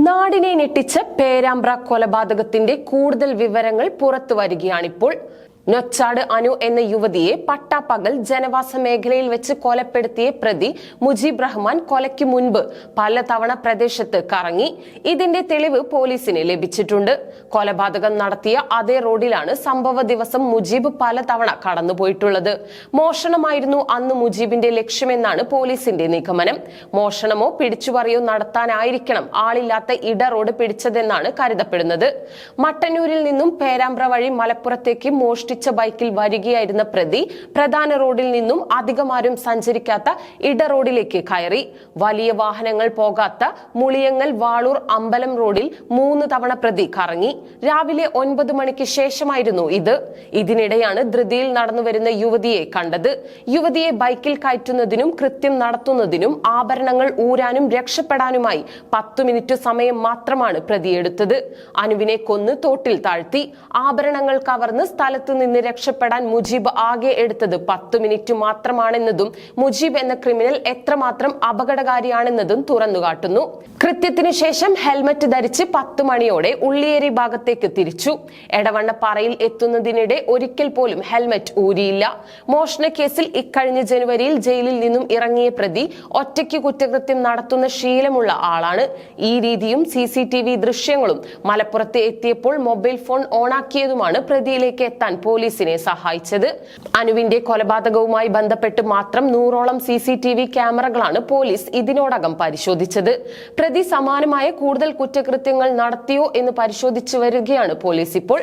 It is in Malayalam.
നാടിനെ ഞെട്ടിച്ച് പേരാമ്പ്ര കൊലപാതകത്തിന്റെ കൂടുതൽ വിവരങ്ങൾ പുറത്തു വരികയാണിപ്പോൾ നൊച്ചാട് അനു എന്ന യുവതിയെ പട്ടാപ്പകൽ ജനവാസ മേഖലയിൽ വെച്ച് കൊലപ്പെടുത്തിയ പ്രതി മുജീബ് റഹ്മാൻ കൊലയ്ക്ക് മുൻപ് പലതവണ പ്രദേശത്ത് കറങ്ങി. ഇതിന്റെ തെളിവ് പോലീസിന് ലഭിച്ചിട്ടുണ്ട്. കൊലപാതകം നടത്തിയ അതേ റോഡിലാണ് സംഭവ ദിവസം മുജീബ് പലതവണ കടന്നുപോയിട്ടുള്ളത്. മോഷണമായിരുന്നു അന്ന് മുജീബിന്റെ ലക്ഷ്യമെന്നാണ് പോലീസിന്റെ നിഗമനം. മോഷണമോ പിടിച്ചുപറിയോ നടത്താനായിരിക്കണം ആളില്ലാത്ത ഇട റോഡ് പിടിച്ചതെന്നാണ് കരുതപ്പെടുന്നത്. മട്ടന്നൂരിൽ നിന്നും പേരാമ്പ്ര വഴി മലപ്പുറത്തേക്ക് മോഷ്ടിച്ച ബൈക്കിൽ വരികയായിരുന്ന പ്രതി പ്രധാന റോഡിൽ നിന്നും അധികമാരും സഞ്ചരിക്കാത്ത ഇട റോഡിലേക്ക് കയറി. വലിയ വാഹനങ്ങൾ പോകാത്ത മുളിയങ്ങൽ വാളൂർ അമ്പലം റോഡിൽ മൂന്ന് തവണ പ്രതി കറങ്ങി. രാവിലെ ഒൻപത് മണിക്ക് ശേഷമായിരുന്നു ഇത്. ഇതിനിടെയാണ് ധൃതിയിൽ നടന്നുവരുന്ന യുവതിയെ കണ്ടത്. യുവതിയെ ബൈക്കിൽ കയറ്റുന്നതിനും കൃത്യം നടത്തുന്നതിനും ആഭരണങ്ങൾ ഊരാനും രക്ഷപ്പെടാനുമായി പത്തു മിനിറ്റ് സമയം മാത്രമാണ് പ്രതിയെടുത്തത്. അനുവിനെ കൊന്ന് തോട്ടിൽ താഴ്ത്തി. ആഭരണങ്ങൾ കവർന്ന് സ്ഥലത്തു രക്ഷപ്പെടാൻ മുജീബ് ആകെ എടുത്തത് പത്തു മിനിറ്റ് മാത്രമാണെന്നതും മുജീബ് എന്ന ക്രിമിനൽ എത്രമാത്രം അപകടകാരിയാണെന്നതും തുറന്നുകാട്ടുന്നു. കൃത്യത്തിന് ശേഷം ഹെൽമറ്റ് ധരിച്ച് പത്ത് മണിയോടെ ഉള്ളിയേരി ഭാഗത്തേക്ക് തിരിച്ചു. എടവണ്ണപ്പാറയിൽ എത്തുന്നതിനിടെ ഒരിക്കൽ പോലും ഹെൽമറ്റ് ഊരിയില്ല. മോഷണ കേസിൽ ഇക്കഴിഞ്ഞ ജനുവരിയിൽ ജയിലിൽ നിന്നും ഇറങ്ങിയ പ്രതി ഒറ്റയ്ക്ക് കുറ്റകൃത്യം നടത്തുന്ന ശീലമുള്ള ആളാണ്. ഈ രീതിയും സി സി ടി വി ദൃശ്യങ്ങളും മലപ്പുറത്ത് എത്തിയപ്പോൾ മൊബൈൽ ഫോൺ ഓണാക്കിയതുമാണ് പ്രതിയിലേക്ക് എത്താൻ പോലീസിനെ സഹായിച്ചത്. അനുവിന്റെ കൊലപാതകവുമായി ബന്ധപ്പെട്ട് മാത്രം നൂറോളം സി സി ടി വി ക്യാമറകളാണ് പോലീസ് ഇതിനോടകം പരിശോധിച്ചത്. പ്രതി സമാനമായ കൂടുതൽ കുറ്റകൃത്യങ്ങൾ നടത്തിയോ എന്ന് പരിശോധിച്ചു വരികയാണ് പോലീസ് ഇപ്പോൾ.